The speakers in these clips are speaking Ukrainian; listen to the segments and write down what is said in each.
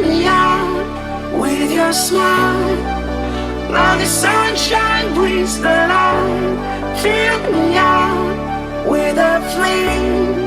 me out with your smile. Now the sunshine brings the light. Fill me out with a flame.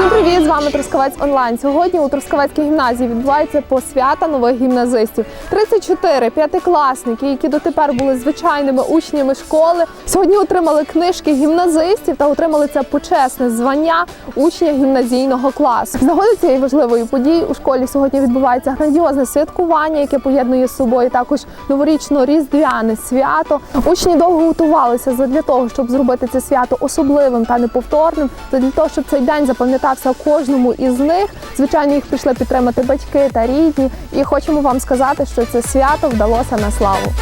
Всім привіт! З вами Трускавець Онлайн. Сьогодні у Трускавецькій гімназії відбувається посвята нових гімназистів. 34 п'ятикласники, які дотепер були звичайними учнями школи, сьогодні отримали книжки гімназистів та отримали це почесне звання учня гімназійного класу. З нагоди цієї важливої події у школі сьогодні відбувається грандіозне святкування, яке поєднує з собою також новорічно-різдвяне свято. Учні довго готувалися для того, щоб зробити це свято особливим та неповторним, для того, щоб цей день запам'ятався кожному із них. Звичайно, їх прийшли підтримати батьки та рідні. І хочемо вам сказати, що це свято вдалося на славу.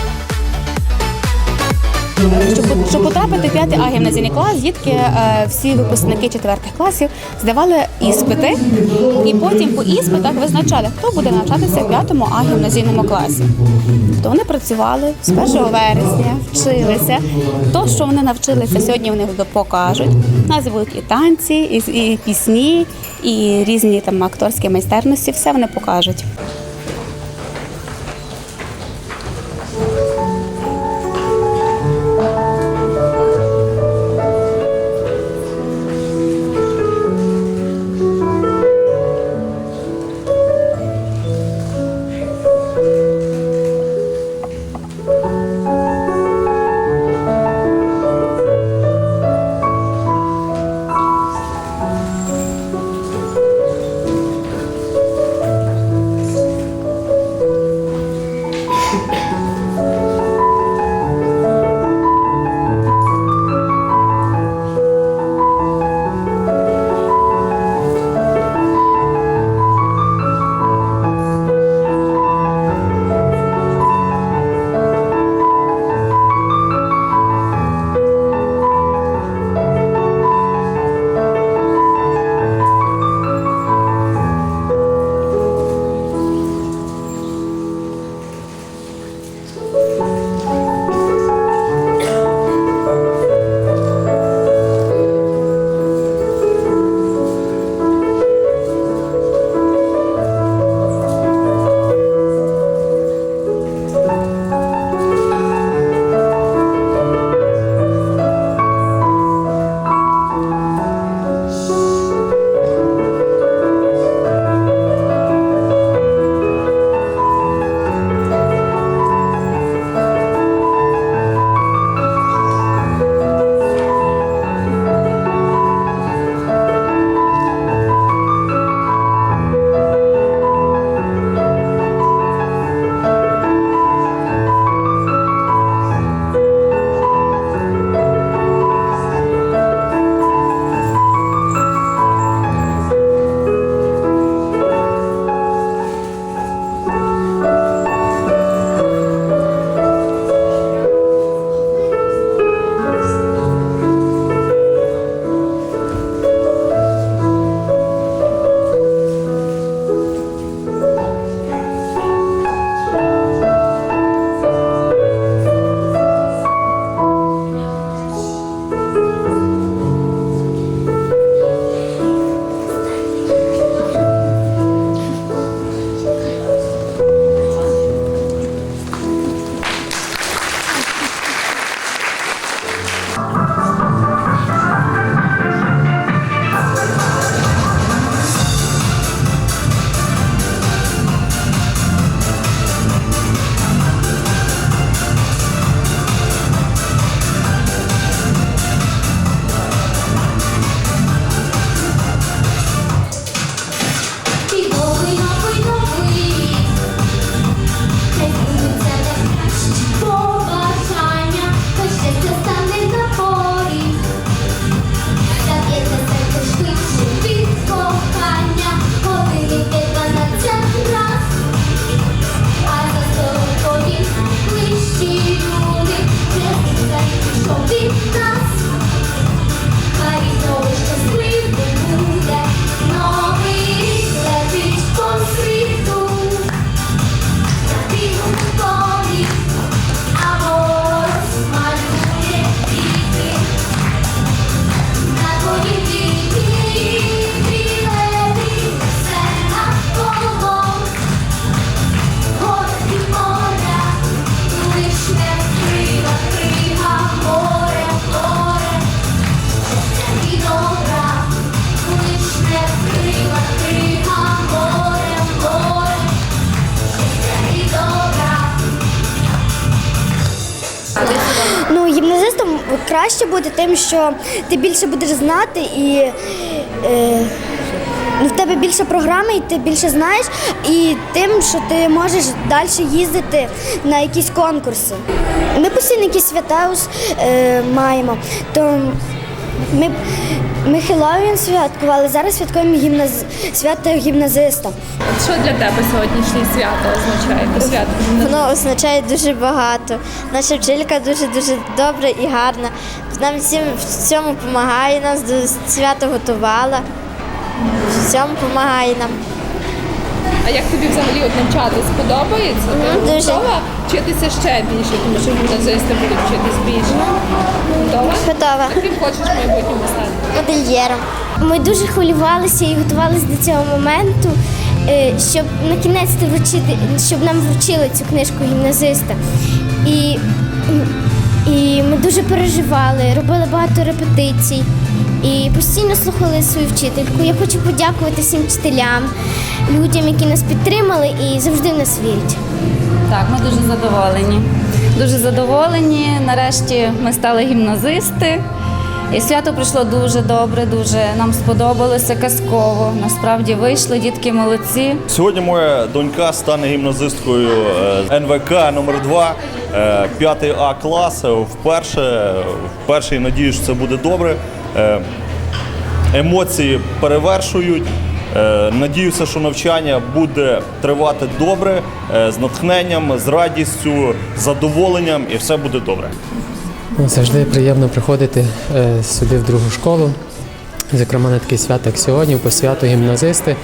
Щоб, щоб потрапити в п'ятий А гімназійний клас, дітки, е, всі випускники четвертих класів здавали іспити, і потім по іспитах визначали, хто буде навчатися в п'ятому А гімназійному класі. То вони працювали з 1 вересня, вчилися. То, що вони навчилися, сьогодні вони покажуть. У нас будуть і танці, і, і пісні, і різні там акторські майстерності. Все вони покажуть. Краще буде тим, що ти більше будеш знати і е, ну, в тебе більше програми, і ти більше знаєш, і тим, що ти можеш далі їздити на якісь конкурси. Ми постійно якісь свята е, маємо. То ми, ми Хеллоуін святкували, зараз святкуємо гімназ... свято гімназиста. Що для тебе сьогоднішнє свято означає? Свято? Воно означає дуже багато. Наша вчителька дуже дуже добра і гарна. Нам всім в цьому допомагає, нас до свята готувала. В цьому допомагає нам. А як тобі взагалі от навчатись? Подобається? Ти дуже. готова вчитися ще більше, тому що гімназисти будуть вчитись більше. Готова? Готова. Ким хочеш в майбутньому стати? Модельєром. Ми дуже хвилювалися і готувалися до цього моменту, е, щоб на кінець вручити, щоб нам вручили цю книжку гімназиста. І, і ми дуже переживали, робили багато репетицій і постійно слухали свою вчительку. Я хочу подякувати всім вчителям, людям, які нас підтримали і завжди в нас вірять. Так, ми дуже задоволені. Дуже задоволені. Нарешті ми стали гімназисти. І свято пройшло дуже добре, дуже нам сподобалося казково. Насправді вийшли, дітки молодці. Сьогодні моя донька стане гімназисткою е, НВК номер 2 5 А клас. Е, Вперше, вперше і надію, що це буде добре. Е, Емоції перевершують. Е, Надіюся, що навчання буде тривати добре, е, з натхненням, з радістю, з задоволенням, і все буде добре. Ну, Завжди приємно приходити сюди в другу школу. Зокрема, на такий свято, як сьогодні, по святу гімназисти.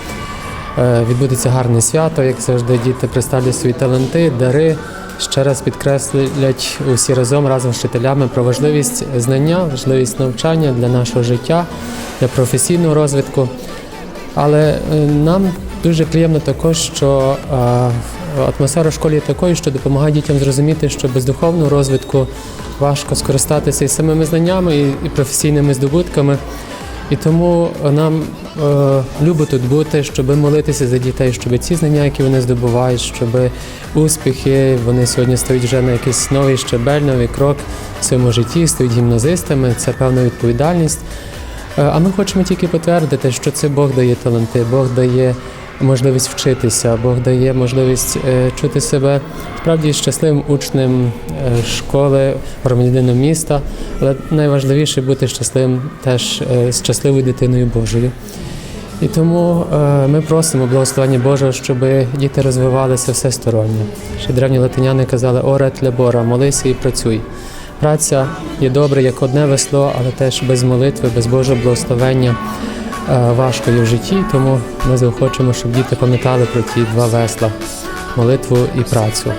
Відбудеться гарне свято, як завжди, діти представлять свої таланти, дари. Ще раз підкреслять усі разом разом з вчителями про важливість знання, важливість навчання для нашого життя, для професійного розвитку. Але е, нам дуже приємно також, що е, атмосфера в школі є такою, що допомагає дітям зрозуміти, що без духовного розвитку важко скористатися і самими знаннями, і, і професійними здобутками. І тому нам е, любо тут бути, щоб молитися за дітей, щоб ці знання, які вони здобувають, щоб успіхи, вони сьогодні стають вже на якийсь новий щебель, новий крок в своєму житті, стають гімназистами. Це певна відповідальність. Е, А ми хочемо тільки підтвердити, що це Бог дає таланти, Бог дає можливість вчитися, Бог дає можливість е, чути себе справді щасливим учнем е, школи, громадянином міста. Але найважливіше бути щасливим теж е, щасливою дитиною Божою. І тому ми просимо благословення Божого, щоб діти розвивалися всесторонньо. Ще древні латиняни казали «Оре Бора, молися і працюй. Праця є добре, як одне весло, але теж без молитви, без Божого благословення важко є в житті. Тому ми захочемо, щоб діти пам'ятали про ті два весла молитву і працю.